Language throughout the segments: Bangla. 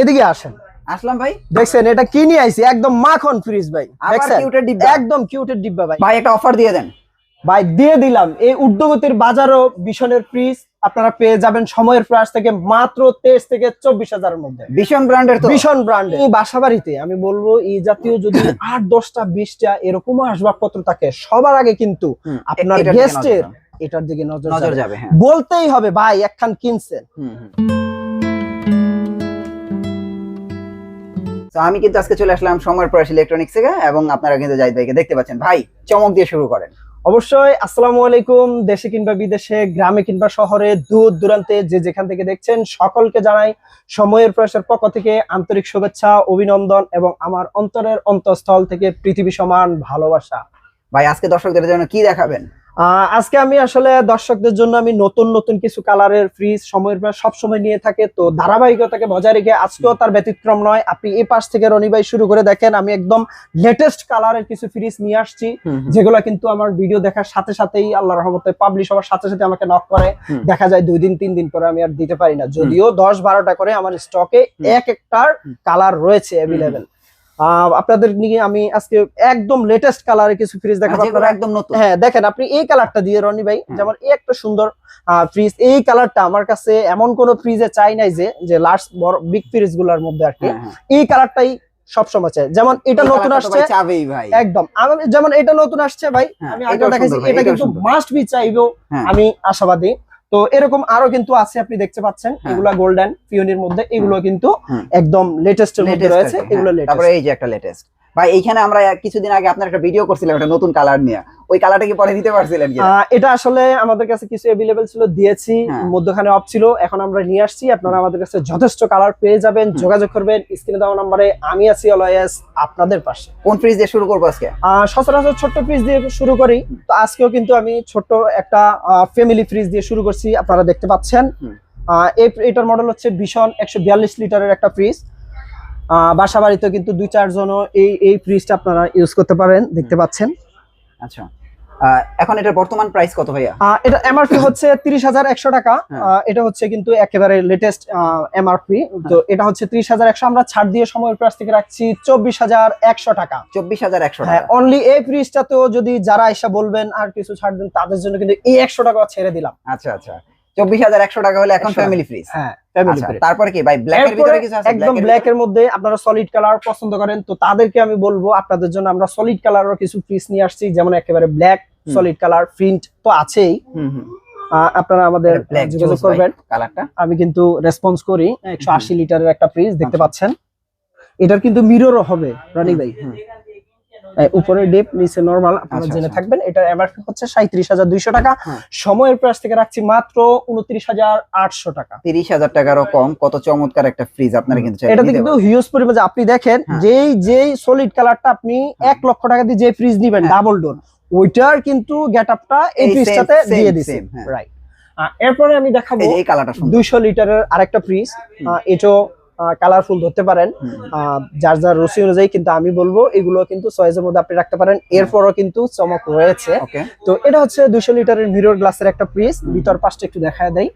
এদিকে আসেন। আসলাম ভাই। দেখছেন এটা কি নিয়ে আইছি? একদম মাখন ফ্রিজ ভাই। কিউটের ডিব্বা। একদম কিউটের ডিব্বা ভাই। ভাই একটা অফার দিয়ে দেন। ভাই দিয়ে দিলাম। এই উদ্যোগতির বাজারও ভীষণের ফ্রিজ। আপনারা পেয়ে যাবেন সময়ের প্রাইস থেকে মাত্র তেইশ থেকে চব্বিশ হাজারের মধ্যে। ভীষণ ব্র্যান্ডের তো। ভীষণ ব্র্যান্ড এই বাসা বাড়িতে আমি বলব এই জাতীয় যদি আট দশটা বিশটা এরকম আসবাবপত্র থাকে সবার আগে কিন্তু আপনার গেস্টের এটার দিকে নজর নজর যাবে। যাবে হ্যাঁ। বলতেই হবে ভাই একখান কিনছেন। তো আমি কিন্তু আজকে চলে আসলাম সময়ের প্রয়াস ইলেকট্রনিক্স থেকে এবং আপনারা কিন্তু জাহিদ ভাইকে দেখতে পাচ্ছেন। ভাই চমক দিয়ে শুরু করেন। অবশ্যই আসসালামু আলাইকুম। দেশে কিংবা বিদেশে গ্রামে কিংবা শহরে দূর দূরান্তে যে যেখান থেকে দেখছেন সকলকে জানাই সময়ের প্রয়াসের পক্ষ থেকে আন্তরিক শুভেচ্ছা অভিনন্দন এবং আমার অন্তরের অন্তঃস্থল থেকে পৃথিবী সমান ভালোবাসা। ভাই আজকে দর্শকদের জন্য কি দেখাবেন? আজকে আমি আসলে দর্শকদের জন্য আমি নতুন নতুন কিছু কালারের ফ্রিজ সময়ের পর সব সময় নিয়ে থাকে তো ধারাবাহিকতাকে বজায় রেখে আজকেও তার ব্যতিক্রম নয়। আপনি এই পাশ থেকে রনি ভাই শুরু করে দেখেন আমি একদম লেটেস্ট কালারের কিছু ফ্রিজ নিয়ে আসছি যেগুলো কিন্তু আমার ভিডিও দেখার সাথে সাথেই আল্লাহ রহমতে পাবলিশ হওয়ার সাথে সাথে আমাকে নক করে। দেখা যায় দুই দিন তিন দিন পরে আমি আর দিতে পারি না। যদিও দশ বারোটা করে আমার স্টকে এক একটার কালার রয়েছে অ্যাভেলেবেল আপনাদের নিয়ে আমি আজকে একদম লেটেস্ট কালারের কিছু ফ্রিজ দেখাবো যেগুলো আপনারা। একদম নতুন? হ্যাঁ দেখেন আপনি এই কালারটা দিয়ে রনি ভাই যেমন এই একটা সুন্দর ফ্রিজ এই কালারটা আমার কাছে এমন কোন ফ্রিজে চাই নাই যে যে লার্জ বড় বিগ ফ্রিজগুলার মধ্যে আর কি। হ্যাঁ, হ্যাঁ। এই কালারটাই সবসময় চাই। যেমন এটা নতুন আসছে। একদম। আমি যেমন এটা নতুন আসছে ভাই হ্যাঁ, আমি আগে দেখাইছি এটা কিন্তু মাস্ট বি চাইব। আমি আশাবাদী। তো এরকম আরও কিন্তু আছে আপনি দেখতে পাচ্ছেন হ্যাঁ। এগুলা গোল্ডেন পিওনির মধ্যে এগুলো কিন্তু একদম লেটেস্ট এর মধ্যে রয়েছে এগুলো হ্যাঁ। লেটেস্ট তারপরে এই যে একটা লেটেস্ট ভাই এইখানে আমরা কিছুদিন আগে আপনার একটা ভিডিও করছিলাম একটা নতুন কালার নিয়ে। ওই কালারটা কি পরে দিতে পারছিলেন কি এটা আসলে আমাদের কাছে কিছু অ্যাভেলেবেল ছিল দিয়েছি হ্যাঁ। মধ্যখানে অফ ছিল এখন আমরা নিয়ে আসছি। আপনারা আমাদের কাছে যথেষ্ট কালার পেয়ে যাবেন যোগাযোগ করবেন স্ক্রিনে দেওয়া নম্বরে আমি আছি অলয়েস আপনাদের পাশে। কোন ফ্রিজ দিয়ে শুরু করব আজকে? সচরাচর ছোট্ট ফ্রিজ দিয়ে শুরু করি তো আজকেও কিন্তু আমি ছোট্ট একটা ফ্যামিলি ফ্রিজ দিয়ে শুরু করছি আপনারা দেখতে পাচ্ছেন। আহ, এটার মডেল হচ্ছে ভীষণ একশো বিয়াল্লিশ লিটারের একটা ফ্রিজ বাসা বাড়িতে কিন্তু দুই চারজনও এই এই ফ্রিজটা আপনারা ইউজ করতে পারেন দেখতে পাচ্ছেন। আচ্ছা। এখন এটার বর্তমান প্রাইস কত ভাইয়া? এটা এমআরপি হচ্ছে তিরিশ হাজার একশো টাকা। হ্যাঁ। এটা হচ্ছে কিন্তু একেবারে লেটেস্ট এমআরপি তো এটা হচ্ছে ত্রিশ হাজার একশো আমরা ছাড় দিয়ে সময়ের প্রাইস থেকে রাখছি চব্বিশ হাজার একশো টাকা। চব্বিশ হাজার একশো হ্যাঁ টাকা। অনলি এই ফ্রিজটা তো যদি যারা এসে বলবেন আর কিছু ছাড় দেন তাদের জন্য কিন্তু এই একশো টাকা ছেড়ে দিলাম। আচ্ছা আচ্ছা। চব্বিশ হাজার একশো টাকা হলে এখন ফ্যামিলি ফ্রিজ হ্যাঁ আচ্ছা fridge। তারপরে কি ভাই? ব্ল্যাক এর ভিতরে কিছু আছে? একদম ব্ল্যাক এর মধ্যে আপনারা সলিড কালার পছন্দ করেন। তো তাদেরকে আমি বলব আপনাদের জন্য আমরা সলিড কালারও কিছু ফ্রিজ নিয়ে আসছি যেমন একেবারে ব্ল্যাক সলিড কালার প্রিন্ট তো আছেই। আপনারা আমাদের যোগাযোগ করবেন। কালারটা আমি কিন্তু রেসপন্স করি একশো আশি লিটারের একটা ফ্রিজ দেখতে আচ্ছা। পাচ্ছেন। এটার কিন্তু মিররও হবে রানি ভাই। উপরে ডিপ নিচে নরমাল আপনারা আচ্ছা, জেনে আচ্ছা। থাকবেন এটা এমআরপি হচ্ছে সাঁত্রিশ হাজার দুইশো টাকা হ্যাঁ। সময়ের প্রাইস থেকে রাখছি মাত্র উনত্রিশ হাজার আটশো টাকা তিরিশ হাজার টাকারও কম কত চমৎকার একটা ফ্রিজ আপনারা কিন্তু এটাতে কিন্তু হিউজ পরিমাণে আপনি দেখেন হ্যাঁ। যেই যেই সলিড কালারটা আপনি এক লক্ষ টাকা দিয়ে যে ফ্রিজ নিবেন হ্যাঁ। ডাবল ডোর ওইটার কিন্তু গেট আপটা এই ফ্রিজটাতে দিয়ে দিছে হ্যাঁ। রাইট এরপরে আমি দেখাবো এই কালারটা দুইশো লিটারের আরেকটা ফ্রিজ। এটাও কালারফুল ধরতে পারেন। আহ, যার যার রুচি অনুযায়ী কিন্তু আমি বলব এগুলো কিন্তু চয়েসের মধ্যে আপনি রাখতে পারেন। এরপরও কিন্তু চমক রয়েছে। তো এটা হচ্ছে দুইশো লিটারের মিরর গ্লাসের একটা ফ্রিজ ভিতর পাশটা একটু দেখা দেয়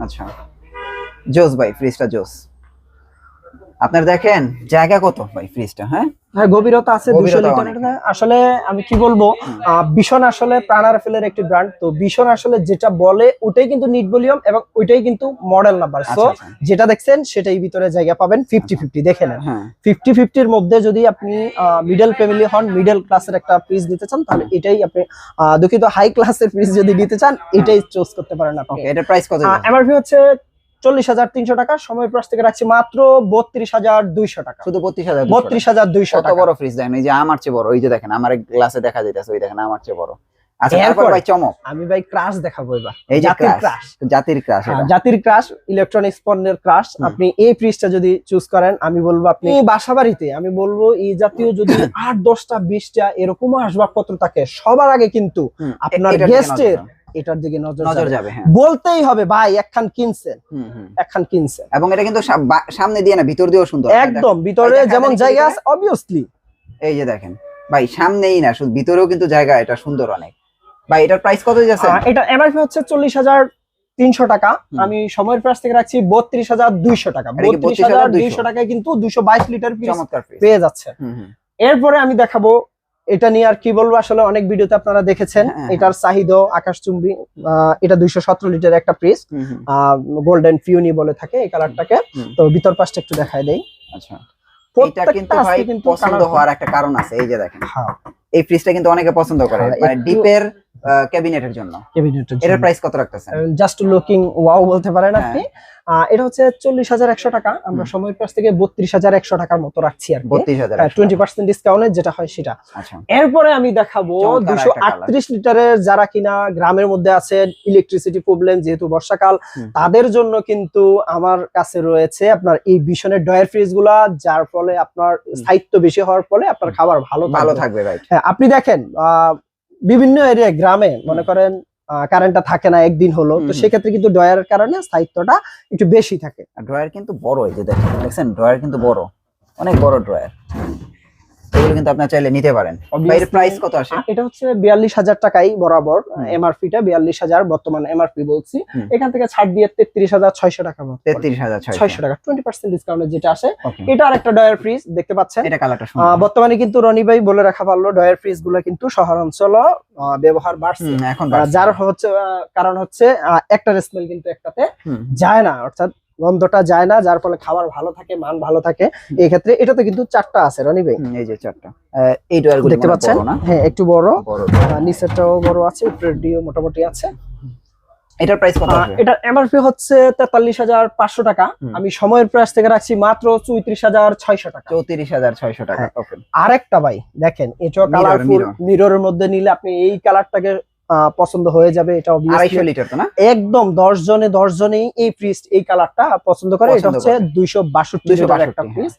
আচ্ছা। জোস ভাই ফ্রিজটা জোস। আপনার দেখেন জায়গা কত ভাই ফ্রিজটা হ্যাঁ? হ্যাঁ গভীরতা আছে দুশো লিটারের। আসলে আমি কি বলব ভীষণ আসলে প্রাণারফেলের একটি ব্র্যান্ড তো ভীষণ আসলে যেটা বলে ওটাই কিন্তু নিট ভলিউম এবং ওইটাই কিন্তু মডেল নাম্বার সো। যেটা দেখছেন সেটাই ভিতরে জায়গা পাবেন ফিফটি ফিফটি দেখে নেন। হ্যাঁ। ফিফটি ফিফটির মধ্যে যদি আপনি মিডল ফ্যামিলি হন মিডল ক্লাসের একটা ফ্রিজ নিতে চান তাহলে এটাই আপনি দুঃখিত হাই ক্লাসের ফ্রিজ যদি নিতে চান এটাই চুজ করতে পারেন আপনি। এটার প্রাইস কত এমআরপি হচ্ছে চল্লিশ হাজার তিনশো টাকা। সময় প্রাস থেকে রাখছি মাত্র বত্রিশ হাজার দুইশো টাকা। শুধু বত্রিশ হাজার বত্রিশ হাজার দুইশো টাকা। বড় ফ্রিজ দেখেন এই যে আমার চেয়ে বড় ওই যে দেখেন আমার গ্লাসে দেখা যাইতেছে ওই দেখেন আমার চেয়ে বড়। আচ্ছা ভাই চমক। আমি ভাই ক্রাশ দেখাবো এবার। এই জাতির ক্রাশ জাতির ক্রাশ হ্যাঁ, জাতির ক্রাশ ইলেকট্রনিক্স পণ্যের ক্রাশ আপনি এই ফ্রিজটা যদি চুজ করেন আমি বলব আপনি বাসা বাড়িতে আমি বলব এই জাতীয় যদি আট দশটা বিশটা এরকম আসবাবপত্র থাকে সবার আগে কিন্তু আপনার গেস্টের এটার দিকে নজর নজর যাবে। হ্যাঁ। বলতেই হবে ভাই একখান কিনছেন। একখান কিনছেন। এবং এটা কিন্তু সামনে দিয়ে না ভিতর দিয়েও সুন্দর। একদম ভিতরে যেমন জায়গা আছে অবভিয়াসলি এই যে দেখেন ভাই সামনেই না শুধু ভিতরেও কিন্তু জায়গা এটা সুন্দর অনেক। ভাই এটার প্রাইস কত যাচ্ছে এটা এমআরপি হচ্ছে চল্লিশ হাজার তিনশো টাকা। আমি সময়ের প্রাইস থেকে রাখছি বত্রিশ হাজার দুইশো টাকা। বত্রিশ হাজার দুইশো? টাকায় কিন্তু দুইশো বাইশ লিটার পেয়ে যাচ্ছে। এরপরে আমি দেখাবো এটা নিয়ে আর কি বলব আসলে অনেক ভিডিওতে আপনারা দেখেছেন হ্যাঁ, হ্যাঁ। এটার চাহিদা আকাশচুম্বী এটা দুইশো সতেরো লিটার একটা হুম গোল্ডেন ফিউনি বলে থাকে এই কালারটাকে তো ভিতর পাশটা একটু দেখায় দেই। আচ্ছা। এটা কিন্তু ভাই পছন্দ হওয়ার একটা কারণ আছে এই যে দেখেন। হ্যাঁ, এই ফ্রিজটা কিন্তু অনেকে পছন্দ করে মানে ডিপের ক্যাবিনেটের জন্য। cabinet-এর প্রাইস কত রাখতেছেন? জাস্ট লুকিং ওয়াও বলতে পারেন হ্যাঁ। আপনি। এটা হচ্ছে চল্লিশ হাজার একশো টাকা। আমরা। সময়ের পাশ থেকে বত্রিশ হাজার একশো টাকার মতো রাখছি আর কি। বত্রিশ হাজার টোয়েন্টি পার্সেন্ট ডিসকাউন্টে যেটা হয় সেটা। আচ্ছা। এরপরে আমি দেখাবো চমৎকার দুশো একটা colour। আটত্রিশ লিটারের যারা কিনা গ্রামের মধ্যে আছেন ইলেকট্রিসিটি প্রবলেম যেহেতু বর্ষাকাল তাদের জন্য কিন্তু আমার কাছে রয়েছে আপনার এই ভীষণের ডয়ার ফ্রিজগুলা যার ফলে আপনার স্থায়িত্ব বেশি হওয়ার ফলে আপনার খাবার ভালো ভালো থাকবে। রাইট হ্যাঁ আপনি দেখেন আহ, বিভিন্ন এরিয়া গ্রামে মনে করেন কারেন্টটা থাকে না একদিন হলো। তো। সেক্ষেত্রে কিন্তু ডয়ারের কারণে স্থায়িত্বটা একটু বেশি থাকে। ড্রয়ার কিন্তু বড় এই যে দেখেন দেখছেন? ড্রয়ার কিন্তু বড়। অনেক বড় ড্রয়ার। এগুলো কিন্তু আপনার চাইলে নিতে পারেন। Obviously, প্রাইস কত আসে? এটা হচ্ছে বিয়াল্লিশ হাজার টাকাই বরাবর হুম। এমআরপি টা বিয়াল্লিশ হাজার বর্তমানে এমআরপি বলছি। এখান থেকে ছাড় দিয়ে তেত্রিশ হাজার ছয়শো টাকা তেত্রিশ হাজার ছয়শো। টাকা টোয়েন্টি পার্সেন্ট ডিসকাউন্টে যেটা আসে। এটা আর একটা ডয়ার ফ্রিজ দেখতে পাচ্ছেন? এটা কালারটা সুন্দর। বর্তমানে কিন্তু রনি ভাই বলে রাখা ভালো ডয়ার ফ্রিজগুলো কিন্তু শহর অঞ্চল ব্যবহার বাড়ছে। এখন যার হচ্ছে কারণ হচ্ছে একটা স্মেল কিন্তু একটাতে যায় না অর্থাৎ গন্ধটা যায় না যার ফলে খাবার ভালো থাকে মান ভালো থাকে। এই ক্ষেত্রে এটাতে কিন্তু চারটা আছে রনি ভাই? এই যে চারটা। আহ, এই ড্রয়ারগুলো দেখতে পাচ্ছেন? হ্যাঁ একটু বড়। নিচেরটাও বড় আছে উপরের দিয়েও মোটামুটি আছে। এটার প্রাইস কত এটার এমআরপি হচ্ছে তেতাল্লিশ হাজার পাঁচশো টাকা। আমি সময়ের প্রাইস থেকে রাখছি মাত্র চৌত্রিশ হাজার ছয়শো টাকা। চৌত্রিশ হাজার ছয়শো টাকা হ্যাঁ। ওকে। আরেকটা ভাই দেখেন Mirror, কালারফুল মিররের মধ্যে নিলে আপনি এই কালারটাকে পছন্দ হয়ে যাবে এটা আড়াইশো লিটার তো না? একদম দশ জনে দশ জনেই এই ফ্রিজ এই কালারটা পছন্দ করে। এটা হচ্ছে। দুইশো বাষট্টি 262 একটা হ্যাঁ। ফ্রিজ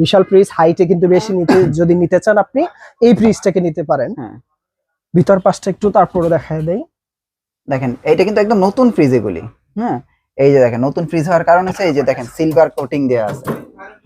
বিশাল ফ্রিজ হাইটে কিন্তু বেশি নিতে যদি নিতে চান আপনি এই ফ্রিজটাকে নিতে পারেন। হ্যাঁ। ভিতর পাশটা একটু তারপরে দেখায় দেই। দেখেন এটা কিন্তু একদম নতুন ফ্রিজ এগুলি হ্যাঁ? এই যে দেখেন নতুন ফ্রিজ হওয়ার কারণ হচ্ছে এই যে দেখেন সিলভার কোটিং দেওয়া আছে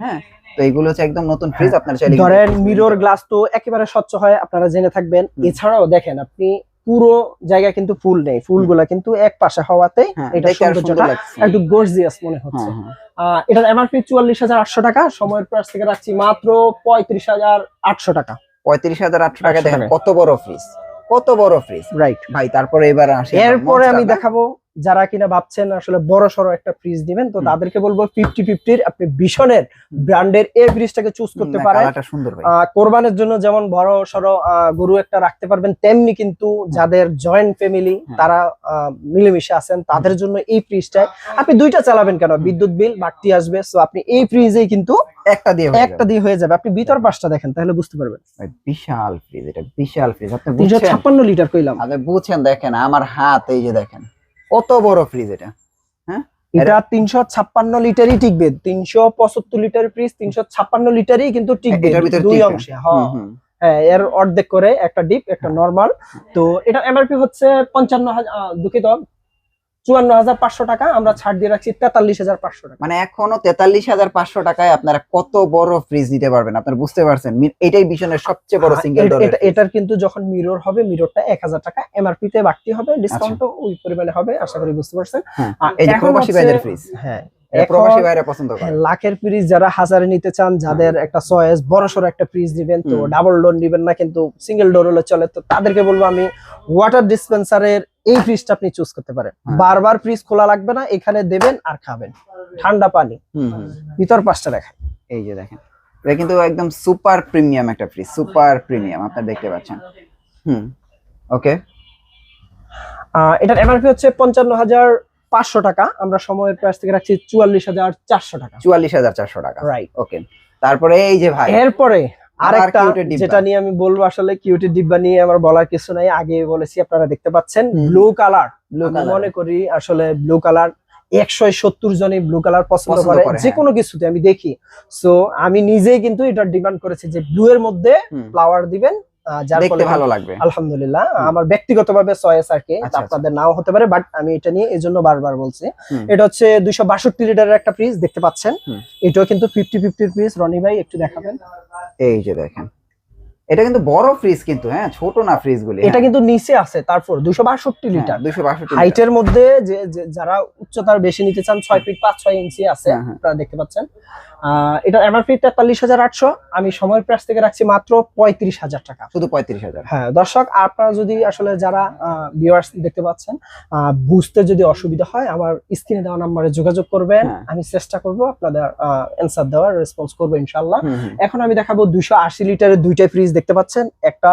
হ্যাঁ? তো এইগুলো হচ্ছে একদম নতুন ফ্রিজ আপনার চাইলে ধরেন মিরর গ্লাস তো একেবারে স্বচ্ছ হয় আপনারা জেনে থাকবেন। এছাড়াও দেখেন আপনি পুরো জায়গায় কিন্তু ফুল নেই। ফুলগুলা কিন্তু এক পাশে হওয়াতে হ্যাঁ, এটা সৌন্দর্যটা একটু গর্জিয়াস মনে হচ্ছে। হ্যাঁ, হ্যাঁ। এটার এমআরপি চুয়াল্লিশ হাজার আটশো টাকা সময়ের প্রাইস থেকে রাখছি মাত্র পঁয়ত্রিশ হাজার আটশো টাকা। পঁয়ত্রিশ হাজার আটশো টাকা দেখেন কত বড় ফ্রিজ কত বড় ফ্রিজ রাইট ভাই তারপরে এবার আসে এরপরে আমি দেখাবো যারা কিনা ভাবছেন আসলে বড় সড়ো একটা ফ্রিজ দিবেন তো তাদেরকে বলব ফিফটি ফিফটির আপনি ভীষণের ব্র্যান্ডের এই ফ্রিজটাকে চুজ করতে পারেন। কোরবানের জন্য যেমন বড় সড়ো গরু একটা রাখতে পারবেন তেমনি কিন্তু যাদের জয়েন্ট ফ্যামিলি। তারা মিলেমিশে আছেন তাদের জন্য এই ফ্রিজটায় আপনি দুইটা চালাবেন কেন? বিদ্যুৎ বিল বাড়তি আসবে সো আপনি এই ফ্রিজেই কিন্তু একটা দিয়ে একটা দিয়ে হয়ে যাবে। আপনি ভিতর পাশটা দেখেন তাহলে বুঝতে পারবেন। বিশাল ফ্রিজ এটা বিশাল ফ্রিজ আপনি লিটার কইলাম। আপনি বুঝছেন দেখেন আমার হাত এই যে দেখেন। কত বড় ফ্রিজ এটা? এটা তিনশো ছাপ্পান্ন লিটারই টিকবে। তিনশো পঁচাত্তর লিটার ফ্রিজ তিনশো ছাপ্পান্ন লিটারই কিন্তু টিকবে দুই অংশে হ্যাঁ। হ্যাঁ এর অর্ধেক করে একটা ডিপ একটা নরমাল তো এটা এমআরপি হচ্ছে পঞ্চান্ন হাজার দুঃখিত। চুয়ান্ন হাজার পাঁচশো টাকা আমরা ছাড় দিয়ে রাখছি তেতাল্লিশ হাজার পাঁচশো টাকা। মানে এখনও তেতাল্লিশ হাজার পাঁচশো টাকায় আপনারা কত বড় ফ্রিজ নিতে পারবেন? আপনারা বুঝতে পারছেন? এটাই ভীষণের সবচেয়ে বড় হ্যাঁ, সিঙ্গেল এটা- এটার কিন্তু যখন মিরর হবে মিররটা এক হাজার টাকা এমআরপি তে বাড়তি হবে ডিসকাউন্টও ওই পরিমাণে হবে আশা করি বুঝতে পারছেন। হ্যাঁ, ফ্রিজ হ্যাঁ প্রবাসী ভাইরা পছন্দ করে। হ্যাঁ, লাখের ফ্রিজ যারা হাজারে নিতে চান যাদের একটা চয়েস বড় সড়ো একটা ফ্রিজ দিবেন তো ডাবল ডোর নিবেন না কিন্তু সিঙ্গেল ডোর হলে চলে। তো তাদেরকে বলব আমি ওয়াটার ডিসপেন্সারের এই ফ্রিজটা আপনি চুজ করতে পারেন। হ্যাঁ। বারবার ফ্রিজ খোলা লাগবে না এখানে দেবেন আর খাবেন। ঠান্ডা পানি। ভিতর পাশটা দেখায় এই যে দেখেন এটা কিন্তু একদম সুপার প্রিমিয়াম একটা ফ্রিজ সুপার প্রিমিয়াম আপনারা দেখতে পাচ্ছেন। হুম ওকে। এটার এমআরপি হচ্ছে পঞ্চান্ন হাজার পাঁচশো টাকা। আমরা সময়ের প্রাইস থেকে রাখছি চুয়াল্লিশ হাজার চারশো টাকা। চুয়াল্লিশ হাজার চারশো টাকা। রাইট ওকে তারপরে এই যে ভাই। এরপরে আরেকটা যেটা নিয়ে আমি বলব আসলে কিউটি ডিব্বা নিয়ে আমার বলার কিছু নাই আগে বলেছি আপনারা দেখতে পাচ্ছেন ব্লু কালার ব্লু মনে করি আসলে ব্লু কালার একশো সত্তর জনই ব্লু কালার পছন্দ করে যে হ্যাঁ। কোনো কিছুতে আমি দেখি। সো আমি নিজেই কিন্তু এটা ডিমান্ড করেছি যে ব্লু এর মধ্যে ফ্লাওয়ার দিবেন দেখতে ভালো লাগবে। আলহামদুলিল্লাহ আমার ব্যক্তিগতভাবে চয়েস আর কি আচ্ছা, আপনাদের নাও হতে পারে বাট আমি এটা নিয়ে এই জন্য বারবার বলছি। এটা হচ্ছে দুইশো বাষট্টি লিটারের একটা ফ্রিজ দেখতে পাচ্ছেন। এটাও কিন্তু ফিফটি ফিফটির ফ্রিজ রনি ভাই একটু দেখাবেন। এই যে দেখেন। এটা কিন্তু বড় ফ্রিজ কিন্তু হ্যাঁ ছোট না ফ্রিজ গুলি এটা কিন্তু নিচে আছে তারপর দুশো বাষট্টি লিটার। দুশো বাষট্টি হাইটের মধ্যে যে যারা উচ্চতার বেশি নিতে চান ছয় ফিট পাঁচ ছয় ইঞ্চি আছে হ্যাঁ, হ্যাঁ। আপনারা দেখতে পাচ্ছেন। এমআরপি তেতাল্লিশ হাজার আটশো। আমি সময়ের প্রাইস থেকে রাখছি মাত্র পঁয়ত্রিশ হাজার টাকা। শুধু পঁয়ত্রিশ হাজার। হ্যাঁ দর্শক আপনারা যদি আসলে যারা ভিউয়ার্স দেখতে পাচ্ছেন আহ, বুঝতে যদি অসুবিধা হয় আমার স্ক্রিনে দেওয়া নাম্বারে যোগাযোগ করবেন। হ্যাঁ। আমি চেষ্টা করব আপনাদের অ্যান্সার দেওয়ার রেসপন্স করব ইনশাল্লাহ। এখন আমি দেখাবো দুশো আশি লিটারের দুইটা ফ্রিজ দেখতে পাচ্ছেন একটা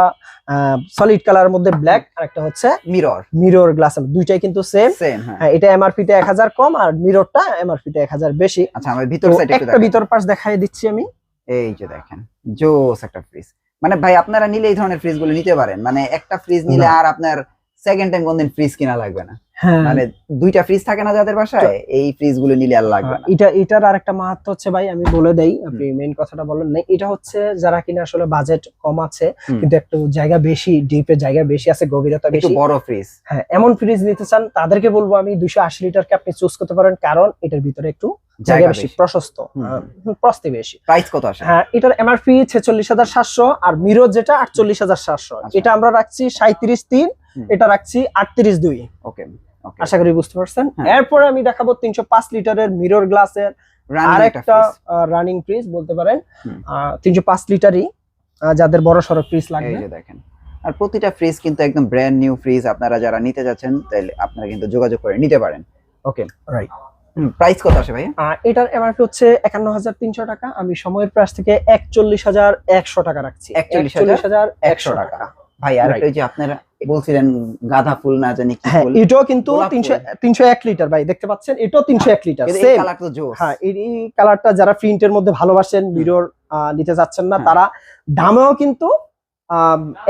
সলিড কালার মধ্যে ব্ল্যাক আর একটা হচ্ছে মিরর মিরর গ্লাস দুইটাই কিন্তু সেম হ্যাঁ। হ্যাঁ এটা এমআরপি তে এক হাজার কম আর মিররটা এমআরপি তে এক হাজার বেশি। আচ্ছা আমার ভিতর সাইডে একটু একটা ভিতর পাশ দেখাই দিচ্ছি আমি। এই যে দেখেন জোস একটা ফ্রিজ মানে ভাই আপনারা নিলে এই ধরনের ফ্রিজগুলো নিতে পারেন। মানে একটা ফ্রিজ নিলে আর আপনার সেকেন্ড টাইম কোনদিন ফ্রিজ কিনা লাগবে না। মানে দুইটা ফ্রিজ থাকে না যাদের বাসায় এই ফ্রিজগুলো নিলে আর লাগবে এটা এটার আরেকটা মাহাত্ম হচ্ছে ভাই আমি বলে দেই আপনি মেইন কথাটা বলেন না এটা হচ্ছে যারা কিনা আসলে বাজেট কম আছে কিন্তু একটু জায়গা বেশি ডিপের জায়গা বেশি আছে গভীরতা বেশি। বড় ফ্রিজ হ্যাঁ এমন ফ্রিজ নিতে চান তাদেরকে বলব আমি দুশো আশি লিটারকে আপনি চুজ করতে পারেন কারণ এটার ভিতরে একটু জায়গা বেশি প্রশস্ত প্রস্তে বেশি। প্রাইস কত আসে? হ্যাঁ এটার এমআরপি ছেচল্লিশ হাজার সাতশো আর মিরো যেটা আটচল্লিশ হাজার সাতশো। আচ্ছা। এটা আমরা রাখছি সাঁত্রিশ তিন হুম। এটা রাখছি আটত্রিশ দুই। ওকে ওকে আশা করি বুঝতে পারছেন। হ্যাঁ। এরপরে আমি দেখাবো তিনশো পাঁচ লিটারের মিরর গ্লাসের আর একটা রানিং ফ্রিজ বলতে পারেন। তিনশো পাঁচ লিটারই যাদের বড় সড়ো ফ্রিজ লাগবে। দেখেন। আর প্রতিটা ফ্রিজ কিন্তু একদম ব্র্যান্ড নিউ ফ্রিজ আপনারা যারা নিতে যাচ্ছেন তাহলে আপনারা কিন্তু যোগাযোগ করে নিতে পারেন। ওকে রাইট প্রাইস কত আসে ভাই এটার এমআরপি হচ্ছে একান্ন হাজার তিনশো টাকা। আমি সময়ের প্রাইস থেকে একচল্লিশ হাজার একশো টাকা রাখছি। 41,100 হাজার একশো টাকা। ভাই আর ওই যে আপনারা বলছিলেন গাঁদা ফুল না জানি কি হ্যাঁ ফুল। এটাও কিন্তু গোলাপ তিনশো ফুল। তিনশো এক লিটার ভাই দেখতে পাচ্ছেন? এটাও তিনশো এক লিটার সেম কালার তো জোস। হ্যাঁ এই কালারটা যারা প্রিন্টের মধ্যে ভালোবাসেন মিরর নিতে যাচ্ছেন না হ্যাঁ। তারা দামেও কিন্তু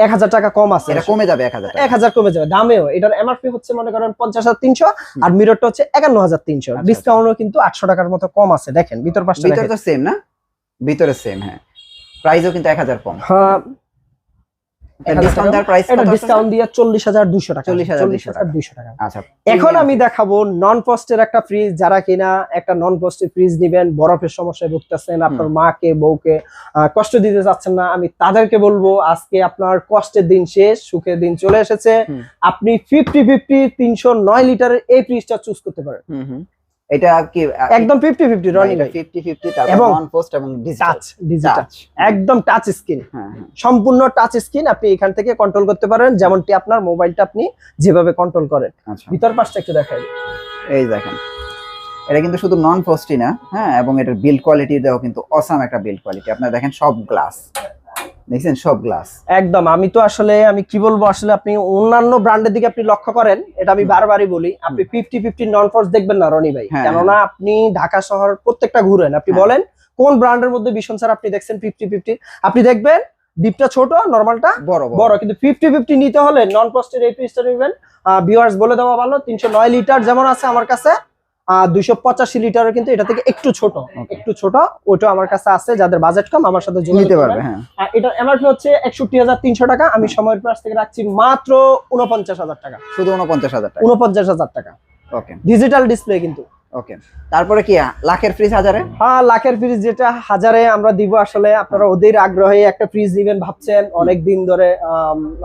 এক হাজার টাকা কম আছে। এটা কমে যাবে এক হাজার এক হাজার কমে যাবে দামেও। এটার এমআরপি হচ্ছে মনে করেন পঞ্চাশ হাজার তিনশো। আর মিররটা হচ্ছে একান্ন হাজার তিনশো। আচ্ছা, ডিসকাউন্টও কিন্তু আটশো টাকার মতো কম আছে দেখেন ভিতর পাশটা ভিতরে তো সেম না? ভিতরে সেম হ্যাঁ। প্রাইসও কিন্তু এক হাজার কম। হ্যাঁ ডিসকাউন্ট দিয়ে চল্লিশ হাজার দুশো টাকা চল্লিশ হাজার দুশো টাকা। আচ্ছা এখন আমি দেখাবো নন পোস্টের একটা ফ্রিজ যারা কিনা একটা নন পোস্টের ফ্রিজ নিবেন বরফের সমস্যায় ভুগতেছেন আপনার মাকে বউকে কষ্ট দিতে চাচ্ছেন না আমি তাদেরকে বলব আজকে আপনার কষ্টের দিন শেষ সুখের দিন চলে এসেছে। আপনি ফিফটি ফিফটি তিনশো নয় লিটারের এই ফ্রিজটা চুজ করতে পারেন। এটা কি একদম ফিফটি ফিফটি রনি ভাই ফিফটি ফিফটি তারপর এবং নন পোস্ট এবং টাচ ডিজিটাল একদম টাচ স্ক্রিন হ্যাঁ হ্যাঁ। সম্পূর্ণ টাচ স্ক্রিন আপনি এখান থেকে কন্ট্রোল করতে পারেন যেমনটি আপনার মোবাইলটা আপনি যেভাবে কন্ট্রোল করেন। আচ্ছা। ভিতর পাশটা একটু দেখাই। এই দেখেন। এটা কিন্তু শুধু নন পোস্টই না হ্যাঁ এবং এটার বিল্ড কোয়ালিটি দেওয়া কিন্তু অসাম একটা বিল্ড কোয়ালিটি আপনারা দেখেন সব গ্লাস দেখছেন সব গ্লাস একদম আমি তো আসলে আমি কি বলব আসলে আপনি অন্যান্য ব্র্যান্ডের দিকে আপনি লক্ষ্য করেন এটা আমি বারবারই বলি আপনি ফিফটি ফিফটি নন ফোর্স দেখবেন না রনি ভাই। হ্যাঁ, কেননা আপনি ঢাকা শহর প্রত্যেকটা ঘুরেন আপনি হ্যাঁ। বলেন কোন ব্র্যান্ডের মধ্যে ভীষণ স্যার আপনি দেখছেন ফিফটি ফিফটি আপনি দেখবেন ডিপটা ছোট নর্মালটা বড় বড়। কিন্তু ফিফটি ফিফটি নিতে হলে নন পোস্টের এই পিসটা নেবেন ভিউয়ার্স বলে দেওয়া ভালো তিনশো নয় লিটার যেমন আছে আমার কাছে দুইশো পঁচাশি লিটারও কিন্তু এটা থেকে একটু ছোট। একটু ছোট ওটা আমার কাছে আছে যাদের বাজেট কম আমার সাথে নিতে। পারবে হ্যাঁ। আর এটার এমআরপি হচ্ছে একষট্টি হাজার তিনশো টাকা। আমি সময়ের প্রাইস থেকে রাখছি মাত্র উনপঞ্চাশ হাজার টাকা। শুধু উনপঞ্চাশ হাজার টাকা। উনপঞ্চাশ হাজার টাকা। ওকে ডিজিটাল ডিসপ্লে কিন্তু। ওকে তারপরে কি লাখের ফ্রিজ হাজারে? হ্যাঁ লাখের ফ্রিজ যেটা হাজারে আমরা দিব আসলে আপনারা ওদের আগ্রহে একটা ফ্রিজ দিবেন ভাবছেন। অনেক দিন ধরে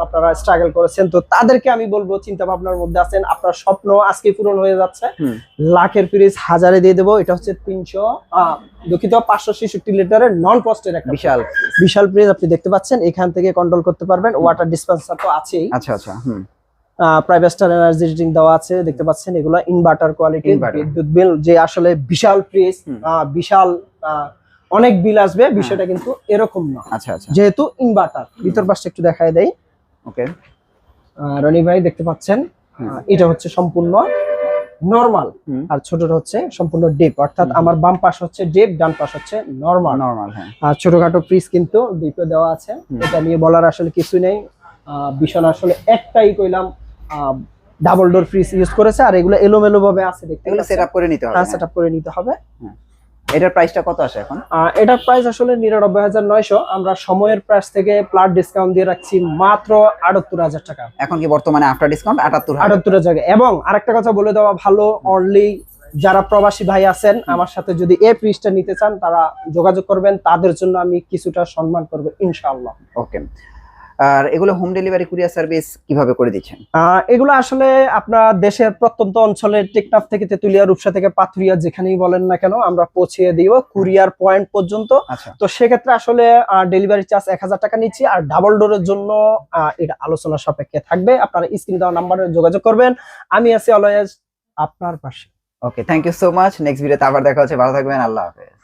আপনারা স্ট্রাগল করেছেন। তো তাদেরকে আমি বলব চিন্তা ভাবনার মধ্যে আছেন। আপনার স্বপ্ন আজকে পূরণ হয়ে যাচ্ছে। লাখের ফ্রিজ হাজারে দিয়ে দেবো। এটা হচ্ছে তিনশো দুঃখিত পাঁচশো ছেষট্টি লিটারের নন পোস্টের একটা বিশাল। বিশাল ফ্রিজ আপনি দেখতে পাচ্ছেন। এখান থেকে কন্ট্রোল করতে পারবেন। ওয়াটার ডিসপেন্সার তো আছেই। আচ্ছা আচ্ছা হুম। প্রাইভেস্টার এনার্জি রেটিং দেওয়া আছে দেখতে পাচ্ছেন এগুলো ইনভার্টার কোয়ালিটি। বিদ্যুৎ বিল যে আসলে বিশাল হুম। বিশাল অনেক বিল আসবে বিষয়টা কিন্তু এরকম না। আচ্ছা আচ্ছা। যেহেতু ইনভার্টার ভিতর পাশটা একটু দেখায় দেই। ওকে। রনি ভাই দেখতে পাচ্ছেন এটা হচ্ছে সম্পূর্ণ নরমাল আর ছোটটা হচ্ছে সম্পূর্ণ ডিপ অর্থাৎ আমার বাম পাশ হচ্ছে ডিপ ডান পাশ হচ্ছে নরমাল নরমাল হ্যাঁ। আর ছোটখাটো ফ্রিজ কিন্তু ডিপে দেওয়া আছে। এটা নিয়ে বলার আসলে কিছু নেই। ভীষণ আসলে একটাই কইলাম ডাবল ডোর ফ্রিজ ইউজ করেছে আর এগুলো এলোমেলো ভাবে আছে দেখতে এগুলো সেট আপ করে নিতে হবে হ্যাঁ। আপ করে নিতে হবে। এটার প্রাইসটা কত আসে এখন? এটার প্রাইস আসলে নিরানব্বই হাজার নয়শো। আমরা সময়ের প্রাইস থেকে প্লাট ডিসকাউন্ট দিয়ে রাখছি মাত্র আটাত্তর হাজার টাকা। এখন কি বর্তমানে আফটার ডিসকাউন্ট আটাত্তর হাজার। আটাত্তর হাজার। এবং আরেকটা কথা বলে দেওয়া ভালো অনলি যারা প্রবাসী ভাই আছেন আমার সাথে যদি এই ফ্রিজটা নিতে চান তারা যোগাযোগ করবেন। তাদের জন্য আমি কিছুটা সম্মান করব ইনশাআল্লাহ। ওকে আর এগুলো হোম ডেলিভারি কুরিয়ার সার্ভিস কীভাবে করে দিচ্ছেন? এগুলো আসলে আপনার দেশের প্রত্যন্ত অঞ্চলের টেকনাফ থেকে তেতুলিয়া রূপসা থেকে পাথুরিয়া যেখানেই বলেন না কেন আমরা পৌঁছিয়ে দিব কুরিয়ার পয়েন্ট পর্যন্ত। আচ্ছা। তো সেক্ষেত্রে আসলে ডেলিভারি চার্জ এক হাজার টাকা নিচ্ছি আর ডাবল ডোরের জন্য এটা আলোচনা সাপেক্ষে থাকবে। আপনারা স্ক্রিন দেওয়া নাম্বারে যোগাযোগ করবেন। আমি আছি অলওয়েজ আপনার পাশে। Okay thank you so much next ভিডিওতে আবার দেখা হচ্ছে। ভালো থাকবেন। আল্লাহ হাফেজ।